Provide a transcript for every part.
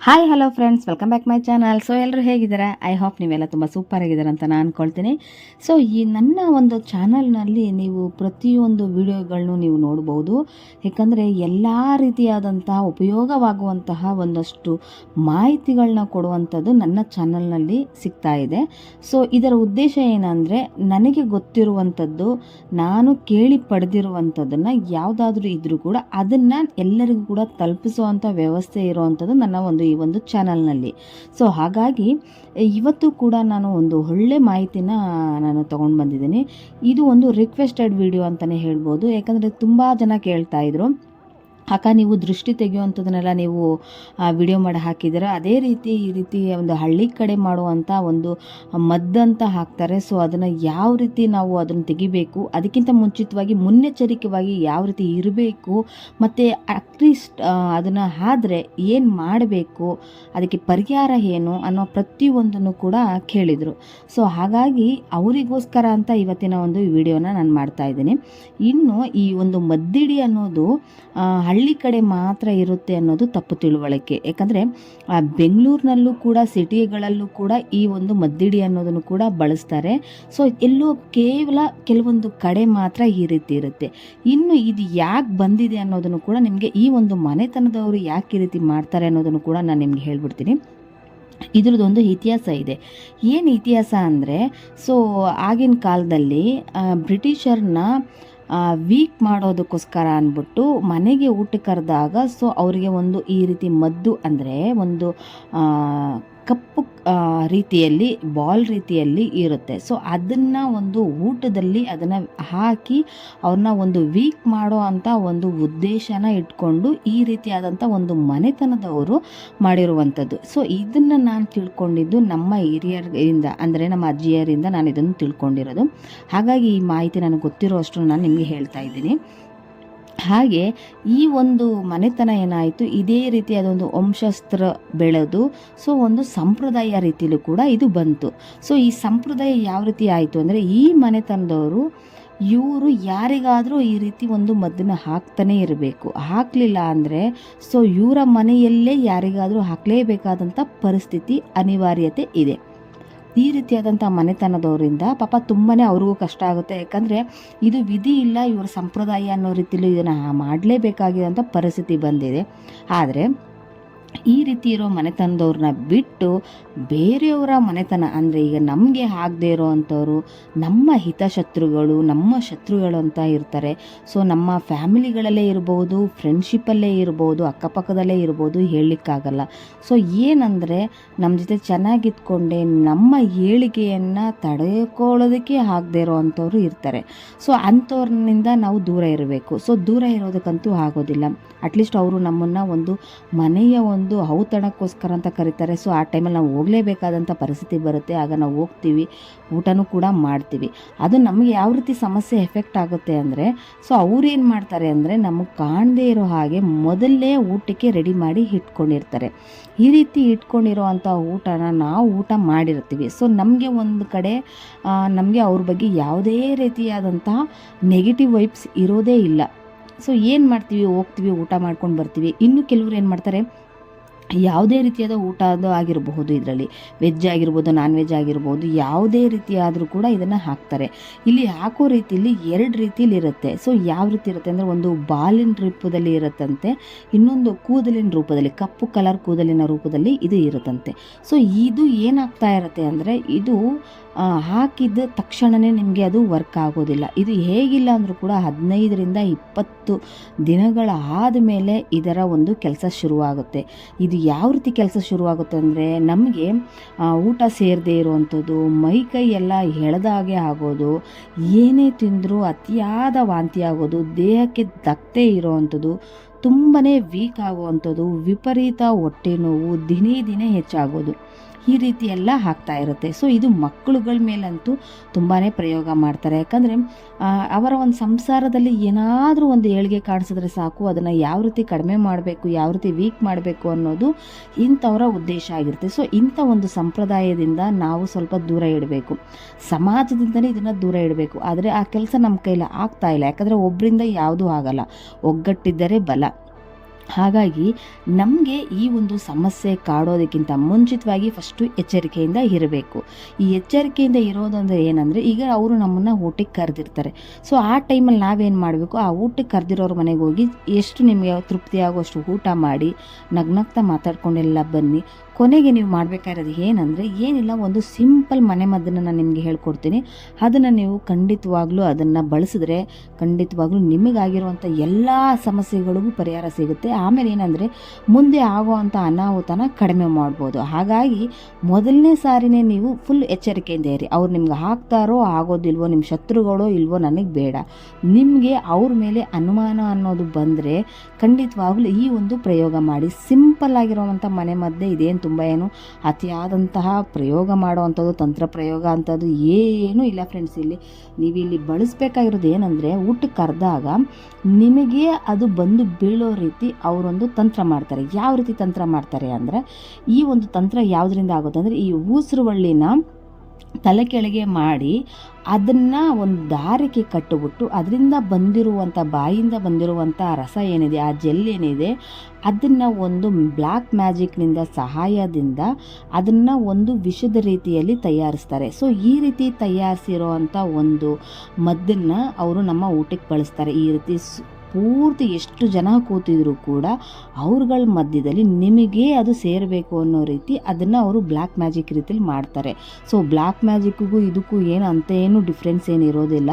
Hi hello friends welcome back my channel so ಎಲ್ಲರೂ ಹೇಗಿದ್ದಾರೆ? I hope ನೀವೆಲ್ಲ ತುಂಬ ಸೂಪರ್ ಆಗಿದ್ದಾರೆ ಅಂತ ನಾನು ಅಂದ್ಕೊಳ್ತೀನಿ ಸೊ ಈ ನನ್ನ ಒಂದು ಚಾನಲ್ನಲ್ಲಿ ನೀವು ಪ್ರತಿಯೊಂದು ವಿಡಿಯೋಗಳನ್ನು ನೀವು ನೋಡ್ಬೋದು. ಏಕೆಂದರೆ ಎಲ್ಲ ರೀತಿಯಾದಂತಹ ಉಪಯೋಗವಾಗುವಂತಹ ಒಂದಷ್ಟು ಮಾಹಿತಿಗಳನ್ನ ಕೊಡುವಂಥದ್ದು ನನ್ನ ಚಾನಲ್ನಲ್ಲಿ ಸಿಗ್ತಾ ಇದೆ. ಸೊ ಇದರ ಉದ್ದೇಶ ಏನಂದರೆ ನನಗೆ ಗೊತ್ತಿರುವಂಥದ್ದು, ನಾನು ಕೇಳಿ ಪಡೆದಿರುವಂಥದ್ದನ್ನು ಯಾವುದಾದ್ರೂ ಇದ್ದರೂ ಕೂಡ ಅದನ್ನು ಎಲ್ಲರಿಗೂ ಕೂಡ ತಲುಪಿಸುವಂಥ ವ್ಯವಸ್ಥೆ ಇರುವಂಥದ್ದು ನನ್ನ ಒಂದು ಈ ಒಂದು ಚಾನಲ್ನಲ್ಲಿ ಸೊ ಹಾಗಾಗಿ ಇವತ್ತು ಕೂಡ ನಾನು ಒಂದು ಒಳ್ಳೆ ಮಾಹಿತಿನ ನಾನು ತೊಗೊಂಡು ಬಂದಿದ್ದೀನಿ. ಇದು ಒಂದು ರಿಕ್ವೆಸ್ಟೆಡ್ ವಿಡಿಯೋ ಅಂತಲೇ ಹೇಳ್ಬೋದು. ಯಾಕಂದರೆ ತುಂಬ ಜನ ಕೇಳ್ತಾ ಇದ್ರು. ಅಕ್ಕ ನೀವು ದೃಷ್ಟಿ ತೆಗೆಯುವಂಥದ್ದನ್ನೆಲ್ಲ ನೀವು ವಿಡಿಯೋ ಮಾಡಿ ಹಾಕಿದ್ದೀರಾ? ಅದೇ ರೀತಿ ಈ ರೀತಿ ಒಂದು ಹಳ್ಳಿ ಕಡೆ ಮಾಡುವಂಥ ಒಂದು ಮದ್ದಂತ ಹಾಕ್ತಾರೆ. ಸೊ ಅದನ್ನು ಯಾವ ರೀತಿ ನಾವು ಅದನ್ನು ತೆಗಿಬೇಕು? ಅದಕ್ಕಿಂತ ಮುಂಚಿತವಾಗಿ, ಮುನ್ನೆಚ್ಚರಿಕೆವಾಗಿ ಯಾವ ರೀತಿ ಇರಬೇಕು? ಮತ್ತು ಅಟ್ಲೀಸ್ಟ್ ಅದನ್ನು ಆದ್ರೆ ಏನು ಮಾಡಬೇಕು? ಅದಕ್ಕೆ ಪರಿಹಾರ ಏನು? ಅನ್ನೋ ಪ್ರತಿಯೊಂದನ್ನು ಕೂಡ ಕೇಳಿದರು. ಸೊ ಹಾಗಾಗಿ ಅವರಿಗೋಸ್ಕರ ಅಂತ ಇವತ್ತಿನ ಒಂದು ವಿಡಿಯೋನ ನಾನು ಮಾಡ್ತಾ ಇದ್ದೀನಿ. ಇನ್ನು ಈ ಒಂದು ಮದ್ದಿಡಿ ಅನ್ನೋದು ಹಳ್ಳಿ ಕಡೆ ಮಾತ್ರ ಇರುತ್ತೆ ಅನ್ನೋದು ತಪ್ಪು ತಿಳುವಳಿಕೆ. ಯಾಕಂದರೆ ಬೆಂಗಳೂರಿನಲ್ಲೂ ಕೂಡ, ಸಿಟಿಗಳಲ್ಲೂ ಕೂಡ ಈ ಒಂದು ಮದ್ದಿಡಿ ಅನ್ನೋದನ್ನು ಕೂಡ ಬಳಸ್ತಾರೆ. ಸೊ ಎಲ್ಲೋ ಕೇವಲ ಕೆಲವೊಂದು ಕಡೆ ಮಾತ್ರ ಈ ರೀತಿ ಇರುತ್ತೆ. ಇನ್ನು ಇದು ಯಾಕೆ ಬಂದಿದೆ ಅನ್ನೋದನ್ನು ಕೂಡ ನಿಮಗೆ ಈ ಒಂದು ಮನೆತನದವರು ಯಾಕೆ ಈ ರೀತಿ ಮಾಡ್ತಾರೆ ಅನ್ನೋದನ್ನು ಕೂಡ ನಾನು ನಿಮ್ಗೆ ಹೇಳ್ಬಿಡ್ತೀನಿ. ಇದ್ರದ್ದೊಂದು ಇತಿಹಾಸ ಇದೆ. ಏನು ಇತಿಹಾಸ ಅಂದರೆ ಸೊ ಆಗಿನ ಕಾಲದಲ್ಲಿ ಬ್ರಿಟಿಷರ್ನ ವೀಕ್ ಮಾಡೋದಕ್ಕೋಸ್ಕರ ಅಂದ್ಬಿಟ್ಟು ಮನೆಗೆ ಊಟಕ್ಕೆ ಕರೆದಾಗ ಸೊ ಅವರಿಗೆ ಒಂದು ಈ ರೀತಿ ಮದ್ದು ಅಂದರೆ ಒಂದು ಕಪ್ಪು ರೀತಿಯಲ್ಲಿ, ಬಾಲ್ ರೀತಿಯಲ್ಲಿ ಇರುತ್ತೆ. ಸೊ ಅದನ್ನು ಒಂದು ಊಟದಲ್ಲಿ ಅದನ್ನು ಹಾಕಿ ಅವ್ರನ್ನ ಒಂದು ವೀಕ್ ಮಾಡೋ ಅಂಥ ಒಂದು ಉದ್ದೇಶನ ಇಟ್ಕೊಂಡು ಈ ರೀತಿಯಾದಂಥ ಒಂದು ಮನೆತನದವರು ಮಾಡಿರುವಂಥದ್ದು. ಸೊ ಇದನ್ನು ನಾನು ತಿಳ್ಕೊಂಡಿದ್ದು ನಮ್ಮ ಹಿರಿಯರಿಂದ, ಅಂದರೆ ನಮ್ಮ ಅಜ್ಜಿಯರಿಂದ ನಾನು ಇದನ್ನು ತಿಳ್ಕೊಂಡಿರೋದು. ಹಾಗಾಗಿ ಈ ಮಾಹಿತಿ ನನಗೆ ಗೊತ್ತಿರೋ ಅಷ್ಟು ನಾನು ನಿಮಗೆ ಹೇಳ್ತಾ ಇದ್ದೀನಿ. ಹಾಗೆ ಈ ಒಂದು ಮನೆತನ ಏನಾಯಿತು? ಇದೇ ರೀತಿ ಅದೊಂದು ವಂಶಸ್ತ್ರ ಬೆಳೆದು, ಸೊ ಒಂದು ಸಂಪ್ರದಾಯ ರೀತಿಯಲ್ಲೂ ಕೂಡ ಇದು ಬಂತು. ಸೊ ಈ ಸಂಪ್ರದಾಯ ಯಾವ ರೀತಿ ಆಯಿತು ಅಂದರೆ, ಈ ಮನೆತನದವರು, ಇವರು ಯಾರಿಗಾದರೂ ಈ ರೀತಿ ಒಂದು ಮದ್ದನ್ನು ಹಾಕ್ತಾನೇ ಇರಬೇಕು. ಹಾಕಲಿಲ್ಲ ಅಂದರೆ, ಸೊ ಇವರ ಮನೆಯಲ್ಲೇ ಯಾರಿಗಾದರೂ ಹಾಕಲೇಬೇಕಾದಂಥ ಪರಿಸ್ಥಿತಿ ಅನಿವಾರ್ಯತೆ ಇದೆ. ಈ ರೀತಿಯಾದಂಥ ಮನೆತನದವರಿಂದ ಪಾಪ ತುಂಬಾ ಅವ್ರಿಗೂ ಕಷ್ಟ ಆಗುತ್ತೆ. ಯಾಕಂದರೆ ಇದು ವಿಧಿ ಇಲ್ಲ, ಇವರ ಸಂಪ್ರದಾಯ ಅನ್ನೋ ರೀತಿಯಲ್ಲೂ ಇದನ್ನು ಮಾಡಲೇಬೇಕಾಗಿರೋಂಥ ಪರಿಸ್ಥಿತಿ ಬಂದಿದೆ. ಆದರೆ ಈ ರೀತಿ ಇರೋ ಮನೆತನದವ್ರನ್ನ ಬಿಟ್ಟು ಬೇರೆಯವರ ಮನೆತನ ಅಂದರೆ ಈಗ ನಮಗೆ ಆಗದೆ ಇರೋವಂಥವ್ರು ನಮ್ಮ ಹಿತಶತ್ರುಗಳು, ನಮ್ಮ ಶತ್ರುಗಳು ಅಂತ ಇರ್ತಾರೆ. ಸೊ ನಮ್ಮ ಫ್ಯಾಮಿಲಿಗಳಲ್ಲೇ ಇರ್ಬೋದು, ಫ್ರೆಂಡ್ಶಿಪ್ಪಲ್ಲೇ ಇರ್ಬೋದು, ಅಕ್ಕಪಕ್ಕದಲ್ಲೇ ಇರ್ಬೋದು ಹೇಳಲಿಕ್ಕಾಗಲ್ಲ. ಸೊ ಏನಂದರೆ ನಮ್ಮ ಜೊತೆ ಚೆನ್ನಾಗಿದ್ಕೊಂಡೆ ನಮ್ಮ ಏಳಿಗೆಯನ್ನು ತಡೆಕೊಳ್ಳೋದಕ್ಕೆ ಆಗದೆ ಇರೋವಂಥವ್ರು ಇರ್ತಾರೆ. ಸೊ ಅಂಥವ್ರನಿಂದ ನಾವು ದೂರ ಇರಬೇಕು. ಸೊ ದೂರ ಇರೋದಕ್ಕಂತೂ ಆಗೋದಿಲ್ಲ. ಅಟ್ಲೀಸ್ಟ್ ಅವರು ನಮ್ಮನ್ನು ಒಂದು ಮನೆಯ ಒಂದು ಔತಣಕ್ಕೋಸ್ಕರ ಅಂತ ಕರೀತಾರೆ. ಸೊ ಆ ಟೈಮಲ್ಲಿ ನಾವು ಹೋಗಲೇಬೇಕಾದಂಥ ಪರಿಸ್ಥಿತಿ ಬರುತ್ತೆ. ಆಗ ನಾವು ಹೋಗ್ತೀವಿ, ಊಟನೂ ಕೂಡ ಮಾಡ್ತೀವಿ. ಅದು ನಮಗೆ ಯಾವ ರೀತಿ ಸಮಸ್ಯೆ ಎಫೆಕ್ಟ್ ಆಗುತ್ತೆ ಅಂದರೆ ಸೊ ಅವ್ರು ಏನು ಮಾಡ್ತಾರೆ ಅಂದರೆ, ನಮಗೆ ಕಾಣದೇ ಇರೋ ಹಾಗೆ ಮೊದಲೇ ಊಟಕ್ಕೆ ರೆಡಿ ಮಾಡಿ ಇಟ್ಕೊಂಡಿರ್ತಾರೆ. ಈ ರೀತಿ ಇಟ್ಕೊಂಡಿರೋ ಊಟನ ನಾವು ಊಟ ಮಾಡಿರ್ತೀವಿ. ಸೊ ನಮಗೆ ಒಂದು ಕಡೆ ನಮಗೆ ಅವ್ರ ಬಗ್ಗೆ ಯಾವುದೇ ರೀತಿಯಾದಂತಹ ನೆಗೆಟಿವ್ ವೈಬ್ಸ್ ಇರೋದೇ ಇಲ್ಲ. ಸೊ ಏನು ಮಾಡ್ತೀವಿ? ಹೋಗ್ತೀವಿ, ಊಟ ಮಾಡ್ಕೊಂಡು ಬರ್ತೀವಿ. ಇನ್ನು ಕೆಲವ್ರು ಏನು ಮಾಡ್ತಾರೆ? ಯಾವುದೇ ರೀತಿಯಾದ ಊಟ ಅದು ಆಗಿರಬಹುದು, ಇದರಲ್ಲಿ ವೆಜ್ ಆಗಿರ್ಬೋದು ನಾನ್ ವೆಜ್ ಆಗಿರ್ಬೋದು, ಯಾವುದೇ ರೀತಿ ಆದರೂ ಕೂಡ ಇದನ್ನು ಹಾಕ್ತಾರೆ. ಇಲ್ಲಿ ಹಾಕೋ ರೀತಿಯಲ್ಲಿ ಎರಡು ರೀತಿಯಲ್ಲಿ ಇರುತ್ತೆ ಸೊ ಯಾವ ರೀತಿ ಇರುತ್ತೆ ಅಂದರೆ ಒಂದು ಬಾಲಿನ ರೂಪದಲ್ಲಿ ಇರುತ್ತಂತೆ, ಇನ್ನೊಂದು ಕೂದಲಿನ ರೂಪದಲ್ಲಿ, ಕಪ್ಪು ಕಲರ್ ಕೂದಲಿನ ರೂಪದಲ್ಲಿ ಇದು ಇರುತ್ತಂತೆ. ಸೊ ಇದು ಏನಾಗ್ತಾ ಇರುತ್ತೆ ಅಂದರೆ ಇದು ಹಾಕಿದ ತಕ್ಷಣವೇ ನಿಮಗೆ ಅದು ವರ್ಕ್ ಆಗೋದಿಲ್ಲ. ಇದು ಹೇಗಿಲ್ಲ ಅಂದರೂ ಕೂಡ ಹದಿನೈದರಿಂದ ಇಪ್ಪತ್ತು ದಿನಗಳ ಆದಮೇಲೆ ಇದರ ಒಂದು ಕೆಲಸ ಶುರುವಾಗುತ್ತೆ. ಇದು ಯಾವ ರೀತಿ ಕೆಲಸ ಶುರುವಾಗುತ್ತೆ ಅಂದರೆ ನಮಗೆ ಊಟ ಸೇರದೇ ಇರುವಂಥದ್ದು, ಮೈ ಕೈ ಎಲ್ಲ ಎಳೆದಾಗೆ ಆಗೋದು, ಏನೇ ತಿಂದರೂ ಅತಿಯಾದ ವಾಂತಿ ಆಗೋದು, ದೇಹಕ್ಕೆ ದಕ್ಕೆ ಇರೋವಂಥದ್ದು ತುಂಬಾ ವೀಕ್ ಆಗುವಂಥದ್ದು, ವಿಪರೀತ ಹೊಟ್ಟೆ ನೋವು, ದಿನೇ ದಿನೇ ಹೆಚ್ಚಾಗೋದು. ಈ ರೀತಿ ಎಲ್ಲ ಆಗ್ತಾ ಇರುತ್ತೆ. ಸೊ ಇದು ಮಕ್ಕಳುಗಳ ಮೇಲಂತೂ ತುಂಬಾ ಪ್ರಯೋಗ ಮಾಡ್ತಾರೆ. ಯಾಕಂದರೆ ಅವರ ಒಂದು ಸಂಸಾರದಲ್ಲಿ ಏನಾದರೂ ಒಂದು ಏಳಿಗೆ ಕಾಣಿಸಿದ್ರೆ ಸಾಕು, ಅದನ್ನು ಯಾವ ರೀತಿ ಕಡಿಮೆ ಮಾಡಬೇಕು, ಯಾವ ರೀತಿ ವೀಕ್ ಮಾಡಬೇಕು ಅನ್ನೋದು ಇಂಥವರ ಉದ್ದೇಶ ಆಗಿರುತ್ತೆ. ಸೊ ಇಂಥ ಒಂದು ಸಂಪ್ರದಾಯದಿಂದ ನಾವು ಸ್ವಲ್ಪ ದೂರ ಇಡಬೇಕು. ಸಮಾಜದಿಂದಲೇ ಇದನ್ನು ದೂರ ಇಡಬೇಕು. ಆದರೆ ಆ ಕೆಲಸ ನಮ್ಮ ಕೈಲಿ ಆಗ್ತಾ ಇಲ್ಲ. ಯಾಕಂದರೆ ಒಬ್ಬರಿಂದ ಯಾವುದೂ ಆಗಲ್ಲ. ಒಗ್ಗಟ್ಟಿದ್ದರೆ ಬಲ. ಹಾಗಾಗಿ ನಮಗೆ ಈ ಒಂದು ಸಮಸ್ಯೆ ಕಾಡೋದಕ್ಕಿಂತ ಮುಂಚಿತವಾಗಿ ಫಸ್ಟು ಎಚ್ಚರಿಕೆಯಿಂದ ಇರಬೇಕು. ಈ ಎಚ್ಚರಿಕೆಯಿಂದ ಇರೋದಂದ್ರೆ ಏನಂದರೆ ಈಗ ಅವರು ನಮ್ಮನ್ನು ಊಟಕ್ಕೆ ಕರೆದಿರ್ತಾರೆ. ಸೊ ಆ ಟೈಮಲ್ಲಿ ನಾವೇನು ಮಾಡಬೇಕು? ಆ ಊಟಕ್ಕೆ ಕರೆದಿರೋರ ಮನೆಗೆ ಹೋಗಿ ಎಷ್ಟು ನಿಮಗೆ ತೃಪ್ತಿಯಾಗುವಷ್ಟು ಊಟ ಮಾಡಿ, ನಗ್ನಗ್ತಾ ಮಾತಾಡ್ಕೊಂಡೆಲ್ಲ ಬನ್ನಿ ಕೊನೆಗೆ ನೀವು ಮಾಡಬೇಕಾಗಿರೋದು ಏನಂದರೆ, ಏನಿಲ್ಲ, ಒಂದು ಸಿಂಪಲ್ ಮನೆ ಮದ್ದನ್ನು ನಾನು ನಿಮಗೆ ಹೇಳ್ಕೊಡ್ತೀನಿ. ಅದನ್ನು ನೀವು ಖಂಡಿತವಾಗ್ಲೂ ಅದನ್ನು ಬಳಸಿದ್ರೆ, ಖಂಡಿತವಾಗ್ಲೂ ನಿಮಗಾಗಿರುವಂಥ ಎಲ್ಲ ಸಮಸ್ಯೆಗಳಿಗೂ ಪರಿಹಾರ ಸಿಗುತ್ತೆ. ಆಮೇಲೆ ಏನಂದರೆ, ಮುಂದೆ ಆಗುವಂಥ ಅನಾಹುತನ ಕಡಿಮೆ ಮಾಡ್ಬೋದು. ಹಾಗಾಗಿ ಮೊದಲನೇ ಸಾರಿನೇ ನೀವು ಫುಲ್ ಎಚ್ಚರಿಕೆಯಿಂದ ಇರಿ. ಅವ್ರು ನಿಮ್ಗೆ ಹಾಕ್ತಾರೋ, ಆಗೋದಿಲ್ವೋ ನಿಮ್ಮ ಶತ್ರುಗಳೋ, ಇಲ್ವೋ ನನಗೆ ಬೇಡ. ನಿಮಗೆ ಅವ್ರ ಮೇಲೆ ಅನುಮಾನ ಅನ್ನೋದು ಬಂದರೆ, ಖಂಡಿತವಾಗ್ಲೂ ಈ ಒಂದು ಪ್ರಯೋಗ ಮಾಡಿ. ಸಿಂಪಲ್ ಆಗಿರುವಂಥ ಮನೆ ಮದ್ದೆ ಇದೇನು ತುಂಬ ಏನು ಅತಿಯಾದಂತಹ ಪ್ರಯೋಗ ಮಾಡುವಂಥದ್ದು ತಂತ್ರ ಪ್ರಯೋಗ ಅಂಥದ್ದು ಏನೂ ಇಲ್ಲ ಫ್ರೆಂಡ್ಸ್ ಇಲ್ಲಿ. ನೀವು ಇಲ್ಲಿ ಬಳಸಬೇಕಾಗಿರೋದು ಏನಂದರೆ ಊಟಕ್ಕೆ ಕರೆದಾಗ ನಿಮಗೆ ಅದು ಬಂದು ಬೀಳೋ ರೀತಿ ಅವರೊಂದು ತಂತ್ರ ಮಾಡ್ತಾರೆ. ಯಾವ ರೀತಿ ತಂತ್ರ ಮಾಡ್ತಾರೆ ಅಂದರೆ ಈ ಒಂದು ತಂತ್ರ ಯಾವುದರಿಂದ ಆಗುತ್ತೆ ಅಂದರೆ ಈ ಊಸರುವಳ್ಳಿನ ತಲೆ ಕೆಳಗೆ ಮಾಡಿ ಅದನ್ನು ಒಂದು ದಾರಿಕೆ ಕಟ್ಟಿಬಿಟ್ಟು ಅದರಿಂದ ಬಂದಿರುವಂಥ ಬಾಯಿಂದ ಬಂದಿರುವಂಥ ರಸ ಏನಿದೆ, ಆ ಜೆಲ್ ಏನಿದೆ, ಅದನ್ನು ಒಂದು ಬ್ಲ್ಯಾಕ್ ಮ್ಯಾಜಿಕ್ನಿಂದ ಸಹಾಯದಿಂದ ಅದನ್ನು ಒಂದು ವಿಷದ ರೀತಿಯಲ್ಲಿ ತಯಾರಿಸ್ತಾರೆ. ಸೊ, ಈ ರೀತಿ ತಯಾರಿಸಿರೋ ಒಂದು ಮದ್ದನ್ನು ಅವರು ನಮ್ಮ ಊಟಕ್ಕೆ ಬಳಸ್ತಾರೆ. ಈ ರೀತಿ ಪೂರ್ತಿ ಎಷ್ಟು ಜನ ಕೂತಿದ್ರು ಕೂಡ ಅವ್ರಗಳ ಮಧ್ಯದಲ್ಲಿ ನಿಮಗೆ ಅದು ಸೇರಬೇಕು ಅನ್ನೋ ರೀತಿ ಅದನ್ನು ಅವರು ಬ್ಲ್ಯಾಕ್ ಮ್ಯಾಜಿಕ್ ರೀತಿಲಿ ಮಾಡ್ತಾರೆ. ಸೊ ಬ್ಲ್ಯಾಕ್ ಮ್ಯಾಜಿಕ್ಗೂ ಇದಕ್ಕೂ ಏನು ಅಂತ ಏನು ಡಿಫ್ರೆನ್ಸ್ ಏನು ಇರೋದಿಲ್ಲ.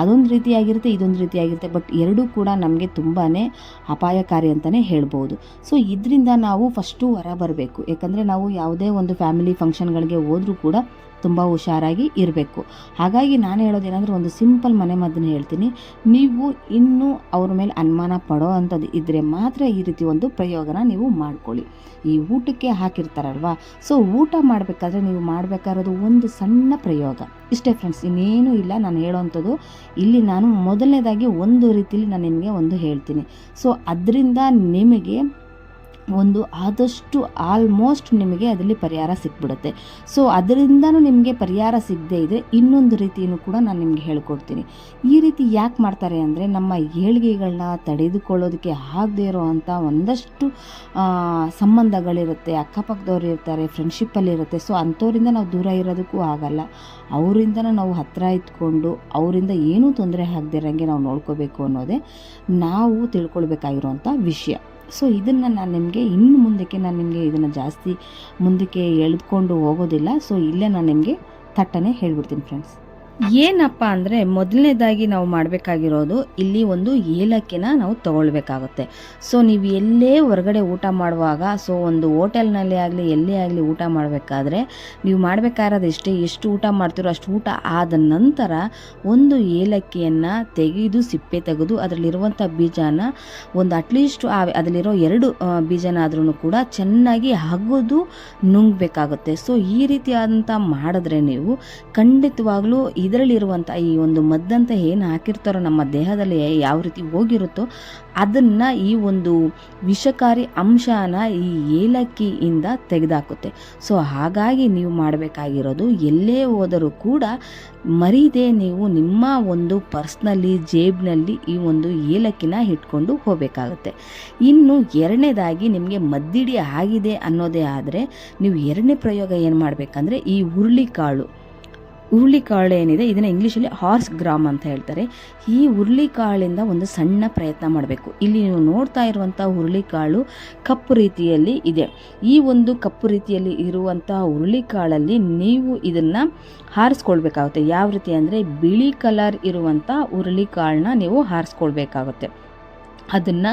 ಅದೊಂದು ರೀತಿಯಾಗಿರುತ್ತೆ, ಇದೊಂದು ರೀತಿಯಾಗಿರುತ್ತೆ, ಬಟ್ ಎರಡೂ ಕೂಡ ನಮಗೆ ತುಂಬಾ ಅಪಾಯಕಾರಿ ಅಂತಲೇ ಹೇಳ್ಬೋದು. ಸೊ ಇದರಿಂದ ನಾವು ಫಸ್ಟು ಹೊರ ಬರಬೇಕು. ಯಾಕಂದರೆ ನಾವು ಯಾವುದೇ ಒಂದು ಫ್ಯಾಮಿಲಿ ಫಂಕ್ಷನ್ಗಳಿಗೆ ಹೋದರೂ ಕೂಡ ತುಂಬ ಹುಷಾರಾಗಿ ಇರಬೇಕು. ಹಾಗಾಗಿ ನಾನು ಹೇಳೋದೇನಂದ್ರೆ ಒಂದು ಸಿಂಪಲ್ ಮನೆ ಮದ್ದನ್ನು ಹೇಳ್ತೀನಿ. ನೀವು ಇನ್ನೂ ಅವ್ರ ಮೇಲೆ ಅನುಮಾನ ಪಡೋ ಅಂಥದ್ದು ಇದ್ದರೆ ಮಾತ್ರ ಈ ರೀತಿ ಒಂದು ಪ್ರಯೋಗನ ನೀವು ಮಾಡ್ಕೊಳ್ಳಿ. ಈ ಊಟಕ್ಕೆ ಹಾಕಿರ್ತಾರಲ್ವಾ? ಸೊ ಊಟ ಮಾಡಬೇಕಾದ್ರೆ ನೀವು ಮಾಡಬೇಕಾಗಿರೋದು ಒಂದು ಸಣ್ಣ ಪ್ರಯೋಗ. ಇಷ್ಟೇ ಫ್ರೆಂಡ್ಸ್ ಇನ್ನೇನೂ ಇಲ್ಲ. ನಾನು ಹೇಳೋವಂಥದ್ದು ಇಲ್ಲಿ ನಾನು ಮೊದಲನೇದಾಗಿ ಒಂದು ರೀತಿಯಲ್ಲಿ ನಾನು ನಿಮಗೆ ಒಂದು ಹೇಳ್ತೀನಿ. ಸೊ ಅದರಿಂದ ನಿಮಗೆ ಒಂದು ಆದಷ್ಟು ಆಲ್ಮೋಸ್ಟ್ ನಿಮಗೆ ಅದರಲ್ಲಿ ಪರಿಹಾರ ಸಿಕ್ಬಿಡುತ್ತೆ. ಸೊ ಅದರಿಂದನೂ ನಿಮಗೆ ಪರಿಹಾರ ಸಿಗದೇ ಇದ್ದರೆ ಇನ್ನೊಂದು ರೀತಿಯೂ ಕೂಡ ನಾನು ನಿಮಗೆ ಹೇಳ್ಕೊಡ್ತೀನಿ. ಈ ರೀತಿ ಯಾಕೆ ಮಾಡ್ತಾರೆ ಅಂದರೆ ನಮ್ಮ ಏಳಿಗೆಗಳನ್ನ ತಡೆದುಕೊಳ್ಳೋದಕ್ಕೆ ಆಗದೇ ಇರೋವಂಥ ಒಂದಷ್ಟು ಸಂಬಂಧಗಳಿರುತ್ತೆ. ಅಕ್ಕಪಕ್ಕದವ್ರು ಇರ್ತಾರೆ ಫ್ರೆಂಡ್ಶಿಪ್ಪಲ್ಲಿ ಇರುತ್ತೆ. ಸೊ ಅಂಥವರಿಂದ ನಾವು ದೂರ ಇರೋದಕ್ಕೂ ಆಗಲ್ಲ. ಅವರಿಂದನೂ ನಾವು ಹತ್ತಿರ ಇದ್ಕೊಂಡು, ಅವರಿಂದ ಏನೂ ತೊಂದರೆ ಆಗದಿರಂಗೆ ನಾವು ನೋಡ್ಕೋಬೇಕು ಅನ್ನೋದೇ ನಾವು ತಿಳ್ಕೊಳ್ಬೇಕಾಗಿರುವಂಥ ವಿಷಯ. ಸೊ ಇದನ್ನು ನಾನು ನಿಮಗೆ ಇನ್ನು ಮುಂದಕ್ಕೆ ನಾನು ನಿಮಗೆ ಇದನ್ನು ಜಾಸ್ತಿ ಮುಂದಕ್ಕೆ ಎಳೆದುಕೊಂಡು ಹೋಗೋದಿಲ್ಲ. ಸೊ ಇಲ್ಲೇ ನಾನು ನಿಮಗೆ ತಟ್ಟನೆ ಹೇಳ್ಬಿಡ್ತೀನಿ ಫ್ರೆಂಡ್ಸ್ ಏನಪ್ಪ ಅಂದರೆ ಮೊದಲನೇದಾಗಿ ನಾವು ಮಾಡಬೇಕಾಗಿರೋದು ಇಲ್ಲಿ ಒಂದು ಏಲಕ್ಕಿನ ನಾವು ತಗೊಳ್ಬೇಕಾಗುತ್ತೆ. ಸೊ ನೀವು ಎಲ್ಲೇ ಹೊರಗಡೆ ಊಟ ಮಾಡುವಾಗ ಸೊ ಒಂದು ಹೋಟೆಲ್ನಲ್ಲಿ ಆಗಲಿ, ಎಲ್ಲೇ ಆಗಲಿ ಊಟ ಮಾಡಬೇಕಾದ್ರೆ, ನೀವು ಮಾಡಬೇಕಾಗಿರೋದು ಎಷ್ಟೇ, ಎಷ್ಟು ಊಟ ಮಾಡ್ತೀರೋ ಅಷ್ಟು ಊಟ ಆದ ನಂತರ ಒಂದು ಏಲಕ್ಕಿಯನ್ನು ತೆಗೆದು, ಸಿಪ್ಪೆ ತೆಗೆದು, ಅದರಲ್ಲಿರುವಂಥ ಬೀಜನ ಒಂದು ಅಟ್ಲೀಸ್ಟ್ ಆ ಅದರಲ್ಲಿರೋ ಎರಡು ಬೀಜನ ಆದ್ರೂ ಕೂಡ ಚೆನ್ನಾಗಿ ಹಗದು ನುಂಗಬೇಕಾಗುತ್ತೆ. ಸೊ ಈ ರೀತಿಯಾದಂಥ ಮಾಡಿದ್ರೆ ನೀವು ಖಂಡಿತವಾಗ್ಲೂ ಇದರಲ್ಲಿರುವಂಥ ಈ ಒಂದು ಮದ್ದಂತ ಏನು ಹಾಕಿರ್ತಾರೋ ನಮ್ಮ ದೇಹದಲ್ಲಿ ಯಾವ ರೀತಿ ಹೋಗಿರುತ್ತೋ ಅದನ್ನು ಈ ಒಂದು ವಿಷಕಾರಿ ಅಂಶನ ಈ ಏಲಕ್ಕಿಯಿಂದ ತೆಗೆದಾಕುತ್ತೆ. ಸೊ, ಹಾಗಾಗಿ ನೀವು ಮಾಡಬೇಕಾಗಿರೋದು ಎಲ್ಲೇ ಹೋದರೂ ಕೂಡ ಮರೀದೆ ನೀವು ನಿಮ್ಮ ಒಂದು ಪರ್ಸ್ನಲ್ಲಿ ಜೇಬ್ನಲ್ಲಿ ಈ ಒಂದು ಏಲಕ್ಕಿನ ಇಟ್ಕೊಂಡು ಹೋಗಬೇಕಾಗುತ್ತೆ. ಇನ್ನು ಎರಡನೇದಾಗಿ ನಿಮಗೆ ಮದ್ದಿಡಿ ಆಗಿದೆ ಅನ್ನೋದೇ ಆದರೆ ನೀವು ಎರಡನೇ ಪ್ರಯೋಗ ಏನು ಮಾಡಬೇಕಂದ್ರೆ ಈ ಹುರುಳಿಕಾಳು. ಹುರುಳಿಕಾಳು ಏನಿದೆ, ಇದನ್ನು ಇಂಗ್ಲೀಷಲ್ಲಿ ಹಾರ್ಸ್ ಗ್ರಾಮ್ ಅಂತ ಹೇಳ್ತಾರೆ. ಈ ಹುರುಳಿಕಾಳಿಂದ ಒಂದು ಸಣ್ಣ ಪ್ರಯತ್ನ ಮಾಡಬೇಕು. ಇಲ್ಲಿ ನೀವು ನೋಡ್ತಾ ಇರುವಂಥ ಹುರುಳಿಕಾಳು ಕಪ್ಪು ರೀತಿಯಲ್ಲಿ ಇದೆ. ಈ ಒಂದು ಕಪ್ಪು ರೀತಿಯಲ್ಲಿ ಇರುವಂಥ ಹುರುಳಿಕಾಳಲ್ಲಿ ನೀವು ಇದನ್ನು ಹಾರಿಸ್ಕೊಳ್ಬೇಕಾಗುತ್ತೆ. ಯಾವ ರೀತಿ ಅಂದರೆ ಬಿಳಿ ಕಲರ್ ಇರುವಂಥ ಹುರುಳಿಕಾಳನ್ನ ನೀವು ಹಾರಿಸ್ಕೊಳ್ಬೇಕಾಗುತ್ತೆ. ಅದನ್ನು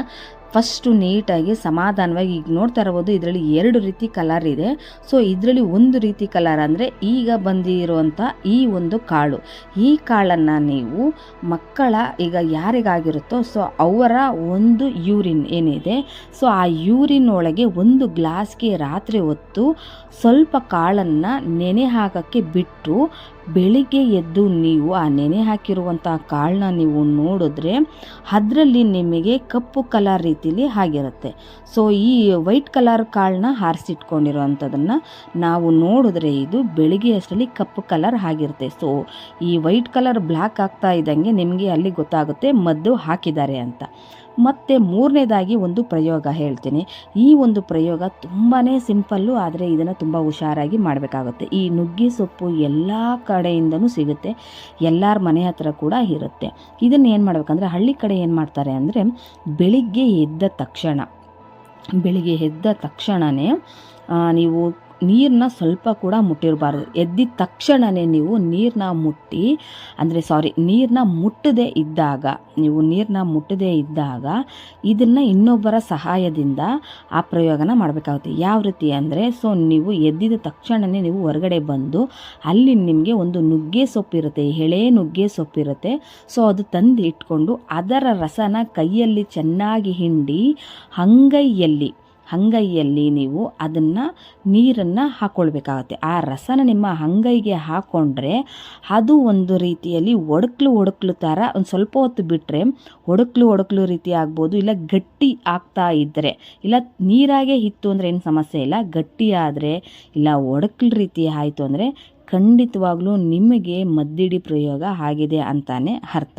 ಫಸ್ಟು ನೀಟಾಗಿ ಸಮಾಧಾನವಾಗಿ ಈಗ ನೋಡ್ತಾ ಇರ್ಬೋದು, ಇದರಲ್ಲಿ ಎರಡು ರೀತಿ ಕಲರ್ ಇದೆ. ಸೊ, ಇದರಲ್ಲಿ ಒಂದು ರೀತಿ ಕಲರ್ ಅಂದರೆ ಈಗ ಬಂದಿರುವಂಥ ಈ ಒಂದು ಕಾಳು. ಈ ಕಾಳನ್ನು ನೀವು ಮಕ್ಕಳ, ಈಗ ಯಾರಿಗಾಗಿರುತ್ತೋ, ಸೊ, ಅವರ ಒಂದು ಯೂರಿನ್ ಏನಿದೆ, ಸೊ, ಆ ಯೂರಿನ್ ಒಳಗೆ ಒಂದು ಗ್ಲಾಸ್ಗೆ ರಾತ್ರಿ ಹೊತ್ತು ಸ್ವಲ್ಪ ಕಾಳನ್ನು ನೆನೆ ಹಾಕೋಕ್ಕೆ ಬಿಟ್ಟು ಬೆಳಿಗ್ಗೆ ಎದ್ದು ನೀವು ಆ ನೆನೆ ಹಾಕಿರುವಂಥ ಕಾಳನ್ನ ನೀವು ನೋಡಿದ್ರೆ, ಅದರಲ್ಲಿ ನಿಮಗೆ ಕಪ್ಪು ಕಲರ್ ರೀತಿಲಿ ಆಗಿರುತ್ತೆ ಸೊ ಈ ವೈಟ್ ಕಲರ್ ಕಾಳನ್ನ ಹಾರಿಸಿಟ್ಕೊಂಡಿರೋವಂಥದ್ದನ್ನು ನಾವು ನೋಡಿದ್ರೆ ಇದು ಬೆಳಿಗ್ಗೆ ಅಷ್ಟರಲ್ಲಿ ಕಪ್ಪು ಕಲರ್ ಆಗಿರುತ್ತೆ. ಸೊ ಈ ವೈಟ್ ಕಲರ್ ಬ್ಲ್ಯಾಕ್ ಆಗ್ತಾ ಇದ್ದಂಗೆ ನಿಮಗೆ ಅಲ್ಲಿ ಗೊತ್ತಾಗುತ್ತೆ ಮದ್ದು ಹಾಕಿದ್ದಾರೆ ಅಂತ. ಮತ್ತು ಮೂರನೇದಾಗಿ ಒಂದು ಪ್ರಯೋಗ ಹೇಳ್ತೀನಿ. ಈ ಒಂದು ಪ್ರಯೋಗ ತುಂಬಾ ಸಿಂಪಲ್ಲು, ಆದರೆ ಇದನ್ನು ತುಂಬ ಹುಷಾರಾಗಿ ಮಾಡಬೇಕಾಗುತ್ತೆ. ಈ ನುಗ್ಗಿ ಸೊಪ್ಪು ಎಲ್ಲ ಕಡೆಯಿಂದನೂ ಸಿಗುತ್ತೆ. ಎಲ್ಲರ ಮನೆ ಹತ್ರ ಕೂಡ ಇರುತ್ತೆ. ಇದನ್ನು ಏನು ಮಾಡಬೇಕಂದ್ರೆ, ಹಳ್ಳಿ ಕಡೆ ಏನು ಮಾಡ್ತಾರೆ ಅಂದರೆ, ಬೆಳಿಗ್ಗೆ ಎದ್ದ ತಕ್ಷಣ, ಬೆಳಿಗ್ಗೆ ಎದ್ದ ತಕ್ಷಣವೇ ನೀವು ನೀರನ್ನ ಸ್ವಲ್ಪ ಕೂಡ ಮುಟ್ಟಿರಬಾರ್ದು. ಎದ್ದಿದ ತಕ್ಷಣವೇ ನೀವು ನೀರನ್ನ ಮುಟ್ಟಿ, ಅಂದರೆ ಸಾರಿ ನೀರನ್ನ ಮುಟ್ಟದೇ ಇದ್ದಾಗ, ನೀವು ನೀರನ್ನ ಮುಟ್ಟದೇ ಇದ್ದಾಗ ಇದನ್ನು ಇನ್ನೊಬ್ಬರ ಸಹಾಯದಿಂದ ಆ ಪ್ರಯೋಗನ ಮಾಡಬೇಕಾಗುತ್ತೆ. ಯಾವ ರೀತಿ ಅಂದರೆ ಸೊ ನೀವು ಎದ್ದಿದ ತಕ್ಷಣವೇ ನೀವು ಹೊರಗಡೆ ಬಂದು ಅಲ್ಲಿ ನಿಮಗೆ ಒಂದು ನುಗ್ಗೆ ಸೊಪ್ಪಿರುತ್ತೆ, ಎಳೆ ನುಗ್ಗೆ ಸೊಪ್ಪಿರುತ್ತೆ. ಸೊ ಅದು ತಂದು ಇಟ್ಕೊಂಡು ಅದರ ರಸನ ಕೈಯಲ್ಲಿ ಚೆನ್ನಾಗಿ ಹಿಂಡಿ, ಅಂಗೈಯಲ್ಲಿ ಅಂಗೈಯಲ್ಲಿ ನೀವು ಅದನ್ನು ನೀರನ್ನು ಹಾಕ್ಕೊಳ್ಬೇಕಾಗತ್ತೆ ಆ ರಸನ ನಿಮ್ಮ ಅಂಗೈಗೆ ಹಾಕ್ಕೊಂಡ್ರೆ ಅದು ಒಂದು ರೀತಿಯಲ್ಲಿ ಒಡಕ್ಲು ಒಡಕ್ಲು ಥರ ಒಂದು ಸ್ವಲ್ಪ ಹೊತ್ತು ಬಿಟ್ಟರೆ ಒಡಕ್ಲು ಒಡಕ್ಲು ರೀತಿ ಆಗ್ಬೋದು, ಇಲ್ಲ ಗಟ್ಟಿ ಆಗ್ತಾ ಇದ್ದರೆ ಇಲ್ಲ ನೀರಾಗೆ ಇತ್ತು ಅಂದರೆ ಏನು ಸಮಸ್ಯೆ ಇಲ್ಲ, ಗಟ್ಟಿ ಆದರೆ, ಇಲ್ಲ ಒಡಕ್ಲು ರೀತಿ ಆಯಿತು ಅಂದರೆ ಖಂಡಿತವಾಗ್ಲೂ ನಿಮಗೆ ಮದ್ದಿಡಿ ಪ್ರಯೋಗ ಆಗಿದೆ ಅಂತಾನೆ ಅರ್ಥ.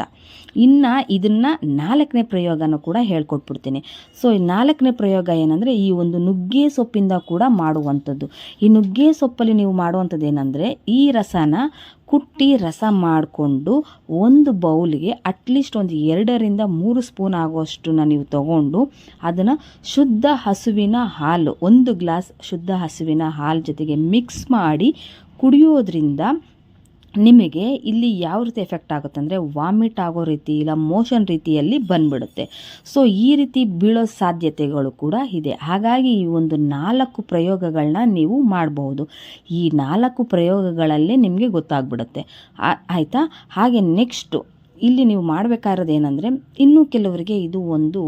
ಇನ್ನು ಇದನ್ನು ನಾಲ್ಕನೇ ಪ್ರಯೋಗನ ಕೂಡ ಹೇಳ್ಕೊಟ್ಬಿಡ್ತೀನಿ. ಸೊ, ಈ ನಾಲ್ಕನೇ ಪ್ರಯೋಗ ಏನಂದರೆ ಈ ಒಂದು ನುಗ್ಗೆ ಸೊಪ್ಪಿಂದ ಕೂಡ ಮಾಡುವಂಥದ್ದು. ಈ ನುಗ್ಗೆ ಸೊಪ್ಪಲ್ಲಿ ನೀವು ಮಾಡುವಂಥದ್ದು ಏನಂದರೆ ಈ ರಸನ ಕುಟ್ಟಿ ರಸ ಮಾಡಿಕೊಂಡು ಒಂದು ಬೌಲ್ಗೆ ಅಟ್ಲೀಸ್ಟ್ ಒಂದು ಎರಡರಿಂದ ಮೂರು ಸ್ಪೂನ್ ಆಗುವಷ್ಟನ್ನ ನೀವು ತಗೊಂಡು ಅದನ್ನು ಶುದ್ಧ ಹಸುವಿನ ಹಾಲು ಒಂದು ಗ್ಲಾಸ್ ಶುದ್ಧ ಹಸುವಿನ ಹಾಲು ಜೊತೆಗೆ ಮಿಕ್ಸ್ ಮಾಡಿ ಕುಡಿಯೋದ್ರಿಂದ ನಿಮಗೆ ಇಲ್ಲಿ ಯಾವ ರೀತಿ ಎಫೆಕ್ಟ್ ಆಗುತ್ತೆ ಅಂದರೆ ವಾಮಿಟ್ ಆಗೋ ರೀತಿ ಇಲ್ಲ ಮೋಷನ್ ರೀತಿಯಲ್ಲಿ ಬಂದ್ಬಿಡುತ್ತೆ. ಸೊ ಈ ರೀತಿ ಬೀಳೋ ಸಾಧ್ಯತೆಗಳು ಕೂಡ ಇದೆ. ಹಾಗಾಗಿ ಈ ಒಂದು ನಾಲ್ಕು ಪ್ರಯೋಗಗಳನ್ನ ನೀವು ಮಾಡಬಹುದು ಈ ನಾಲ್ಕು ಪ್ರಯೋಗಗಳಲ್ಲೇ ನಿಮಗೆ ಗೊತ್ತಾಗ್ಬಿಡುತ್ತೆ. ಆಯಿತಾ? ಹಾಗೆ ನೆಕ್ಸ್ಟು ಇಲ್ಲಿ ನೀವು ಮಾಡಬೇಕಾಗಿರೋದು ಏನಂದರೆ, ಇನ್ನೂ ಕೆಲವರಿಗೆ ಇದು ಒಂದು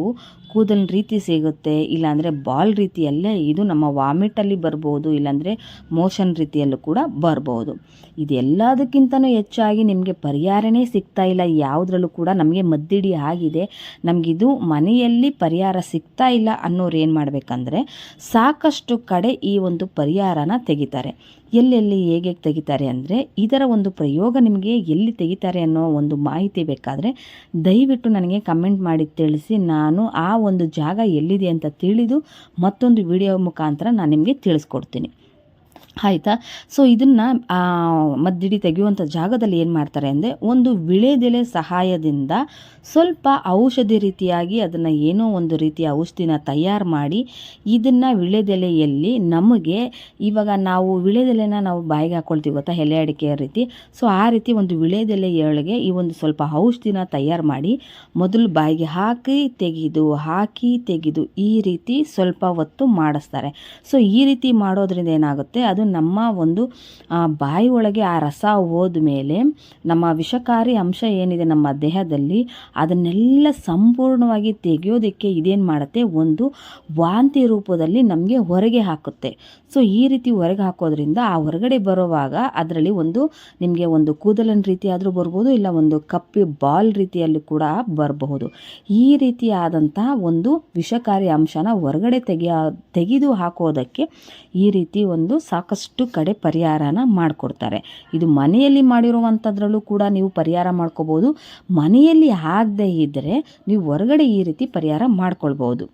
ಕೂದಲಿನ ರೀತಿ ಸಿಗುತ್ತೆ, ಇಲ್ಲಾಂದರೆ ಬಾಲ್ ರೀತಿಯಲ್ಲೇ ಇದು ನಮ್ಮ ವಾಮಿಟಲ್ಲಿ ಬರ್ಬೋದು, ಇಲ್ಲಾಂದರೆ ಮೋಷನ್ ರೀತಿಯಲ್ಲೂ ಕೂಡ ಬರ್ಬೋದು. ಇದೆಲ್ಲದಕ್ಕಿಂತನೂ ಹೆಚ್ಚಾಗಿ ನಿಮಗೆ ಪರಿಹಾರನೇ ಸಿಗ್ತಾ ಇಲ್ಲ, ಯಾವುದ್ರಲ್ಲೂ ಕೂಡ ನಮಗೆ ಮದ್ದಿಡಿ ಆಗಿದೆ. ನಮಗಿದು ಮನೆಯಲ್ಲಿ ಪರಿಹಾರ ಸಿಗ್ತಾ ಇಲ್ಲ ಅನ್ನೋರು ಏನು ಮಾಡಬೇಕಂದ್ರೆ ಸಾಕಷ್ಟು ಕಡೆ ಈ ಒಂದು ಪರಿಹಾರನ ತೆಗಿತಾರೆ. ಎಲ್ಲೆಲ್ಲಿ ಹೇಗೆ ತೆಗಿತಾರೆ ಅಂದರೆ ಇದರ ಒಂದು ಪ್ರಯೋಗ ನಿಮಗೆ ಎಲ್ಲಿ ತೆಗಿತಾರೆ ಅನ್ನೋ ಒಂದು ಮಾಹಿತಿ ಬೇಕಾದರೆ ದಯವಿಟ್ಟು ನನಗೆ ಕಮೆಂಟ್ ಮಾಡಿ ತಿಳಿಸಿ. ನಾನು ಆ ಒಂದು ಜಾಗ ಎಲ್ಲಿದೆ ಅಂತ ತಿಳಿದು ಮತ್ತೊಂದು ವಿಡಿಯೋ ಮುಖಾಂತರ ನಾನು ನಿಮಗೆ ತಿಳಿಸ್ಕೊಡ್ತೀನಿ. ಆಯಿತಾ? ಸೊ ಇದನ್ನು ಮದ್ದಿಡಿ ತೆಗೆಯುವಂಥ ಜಾಗದಲ್ಲಿ ಏನು ಮಾಡ್ತಾರೆ ಅಂದರೆ, ಒಂದು ವಿಳೆದೆಲೆ ಸಹಾಯದಿಂದ ಸ್ವಲ್ಪ ಔಷಧಿ ರೀತಿಯಾಗಿ ಅದನ್ನು ಏನೋ ಒಂದು ರೀತಿಯ ಔಷಧಿನ ತಯಾರು ಮಾಡಿ, ಇದನ್ನು ವಿಳೆದೆಲೆಯಲ್ಲಿ ನಮಗೆ, ಇವಾಗ ನಾವು ವಿಳೆದೆಲೆನ ನಾವು ಬಾಯಿಗೆ ಹಾಕ್ಕೊಳ್ತೀವಿ ಗೊತ್ತಾ, ಎಲೆ ಅಡಿಕೆಯ ರೀತಿ. ಸೊ ಆ ರೀತಿ ಒಂದು ವಿಳೆದೆಲೆಯೊಳಗೆ ಈ ಒಂದು ಸ್ವಲ್ಪ ಔಷಧಿನ ತಯಾರು ಮಾಡಿ, ಮೊದಲು ಬಾಯಿಗೆ ಹಾಕಿ ತೆಗೆದು ಹಾಕಿ ತೆಗೆದು ಈ ರೀತಿ ಸ್ವಲ್ಪ ಹೊತ್ತು ಮಾಡಿಸ್ತಾರೆ. ಸೊ ಈ ರೀತಿ ಮಾಡೋದ್ರಿಂದ ಏನಾಗುತ್ತೆ? ಅದು ನಮ್ಮ ಒಂದು ಬಾಯಿ ಒಳಗೆ ಆ ರಸ ಹೋದ ಮೇಲೆ ನಮ್ಮ ವಿಷಕಾರಿ ಅಂಶ ಏನಿದೆ ನಮ್ಮ ದೇಹದಲ್ಲಿ ಅದನ್ನೆಲ್ಲ ಸಂಪೂರ್ಣವಾಗಿ ತೆಗೆಯೋದಕ್ಕೆ ಇದೇನು ಮಾಡುತ್ತೆ? ಒಂದು ವಾಂತಿ ರೂಪದಲ್ಲಿ ನಮಗೆ ಹೊರಗೆ ಹಾಕುತ್ತೆ. ಸೊ, ಈ ರೀತಿ ಹೊರಗೆ ಹಾಕೋದ್ರಿಂದ ಆ ಹೊರಗಡೆ ಬರುವಾಗ ಅದರಲ್ಲಿ ಒಂದು ನಿಮಗೆ ಒಂದು ಕೂದಲಿನ ರೀತಿ ಆದರೂ ಬರ್ಬೋದು, ಇಲ್ಲ ಒಂದು ಕಪ್ಪಿ ಬಾಲ್ ರೀತಿಯಲ್ಲಿ ಕೂಡ ಬರಬಹುದು. ಈ ರೀತಿಯಾದಂತಹ ಒಂದು ವಿಷಕಾರಿ ಅಂಶನ ಹೊರಗಡೆ ತೆಗೆಯ, ತೆಗೆದು ಹಾಕೋದಕ್ಕೆ ಈ ರೀತಿ ಒಂದು ಸಾಕಷ್ಟು ಕಡೆ ಪರಿಹಾರನ ಮಾಡಿಕೊಡ್ತಾರೆ. ಇದು ಮನೆಯಲ್ಲಿ ಮಾಡಿರುವಂಥದ್ರಲ್ಲೂ ಕೂಡ ನೀವು ಪರಿಹಾರ ಮಾಡ್ಕೋಬೋದು. ಮನೆಯಲ್ಲಿ ಆಗದೇ ಇದ್ದರೆ ನೀವು ಹೊರಗಡೆ ಈ ರೀತಿ ಪರಿಹಾರ ಮಾಡ್ಕೊಳ್ಬೋದು.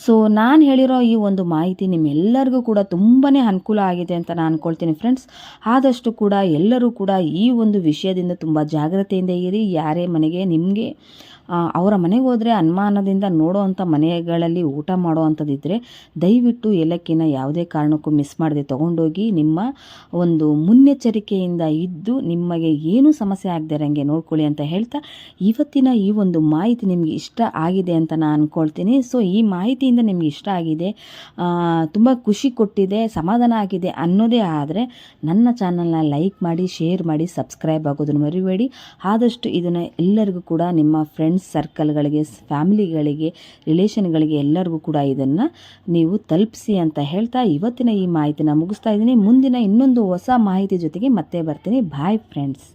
ಸೊ ನಾನು ಹೇಳಿರೋ ಈ ಒಂದು ಮಾಹಿತಿ ನಿಮ್ಮೆಲ್ಲರಿಗೂ ಕೂಡ ತುಂಬಾ ಅನುಕೂಲ ಆಗಿದೆ ಅಂತ ನಾನು ಅಂದ್ಕೊಳ್ತೀನಿ ಫ್ರೆಂಡ್ಸ್ ಆದಷ್ಟು ಕೂಡ ಎಲ್ಲರೂ ಕೂಡ ಈ ಒಂದು ವಿಷಯದಿಂದ ತುಂಬ ಜಾಗ್ರತೆಯಿಂದ ಇರಿ. ಯಾರೇ ಮನೆಗೆ, ನಿಮಗೆ ಅವರ ಮನೆಗೆ ಹೋದರೆ ಅನುಮಾನದಿಂದ ನೋಡೋವಂಥ ಮನೆಗಳಲ್ಲಿ ಊಟ ಮಾಡೋವಂಥದ್ದಿದ್ದರೆ ದಯವಿಟ್ಟು ಏಲಕ್ಕಿನ ಯಾವುದೇ ಕಾರಣಕ್ಕೂ ಮಿಸ್ ಮಾಡದೆ ತೊಗೊಂಡೋಗಿ ನಿಮ್ಮ ಒಂದು ಮುನ್ನೆಚ್ಚರಿಕೆಯಿಂದ ಇದ್ದು ನಿಮಗೆ ಏನು ಸಮಸ್ಯೆ ಆಗದೆ ಇರೋಂಗೆ ನೋಡ್ಕೊಳ್ಳಿ ಅಂತ ಹೇಳ್ತಾ ಇವತ್ತಿನ ಈ ಒಂದು ಮಾಹಿತಿ ನಿಮಗೆ ಇಷ್ಟ ಆಗಿದೆ ಅಂತ ನಾನು ಅಂದ್ಕೊಳ್ತೀನಿ ಸೊ ಈ ಮಾಹಿತಿಯಿಂದ ನಿಮಗೆ ಇಷ್ಟ ಆಗಿದೆ ತುಂಬ ಖುಷಿ ಕೊಟ್ಟಿದೆ, ಸಮಾಧಾನ ಆಗಿದೆ ಅನ್ನೋದೇ ಆದರೆ ನನ್ನ ಚಾನಲ್ನ ಲೈಕ್ ಮಾಡಿ ಶೇರ್ ಮಾಡಿ ಸಬ್ಸ್ಕ್ರೈಬ್ ಆಗೋದನ್ನು ಮರಿಬೇಡಿ. ಆದಷ್ಟು ಇದನ್ನು ಎಲ್ಲರಿಗೂ ಕೂಡ ನಿಮ್ಮ ಫ್ರೆಂಡ್ಸ್ ಫ್ರೆಂಡ್ಸ್ ಸರ್ಕಲ್ಗಳಿಗೆ ಫ್ಯಾಮಿಲಿಗಳಿಗೆ ರಿಲೇಷನ್ಗಳಿಗೆ ಎಲ್ಲರಿಗೂ ಕೂಡ ಇದನ್ನು ನೀವು ತಲುಪಿಸಿ ಅಂತ ಹೇಳ್ತಾ ಇವತ್ತಿನ ಈ ಮಾಹಿತಿನ ಮುಗಿಸ್ತಾ ಇದ್ದೀನಿ. ಮುಂದಿನ ಇನ್ನೊಂದು ಹೊಸ ಮಾಹಿತಿ ಜೊತೆಗೆ ಮತ್ತೆ ಬರ್ತೀನಿ. Bye friends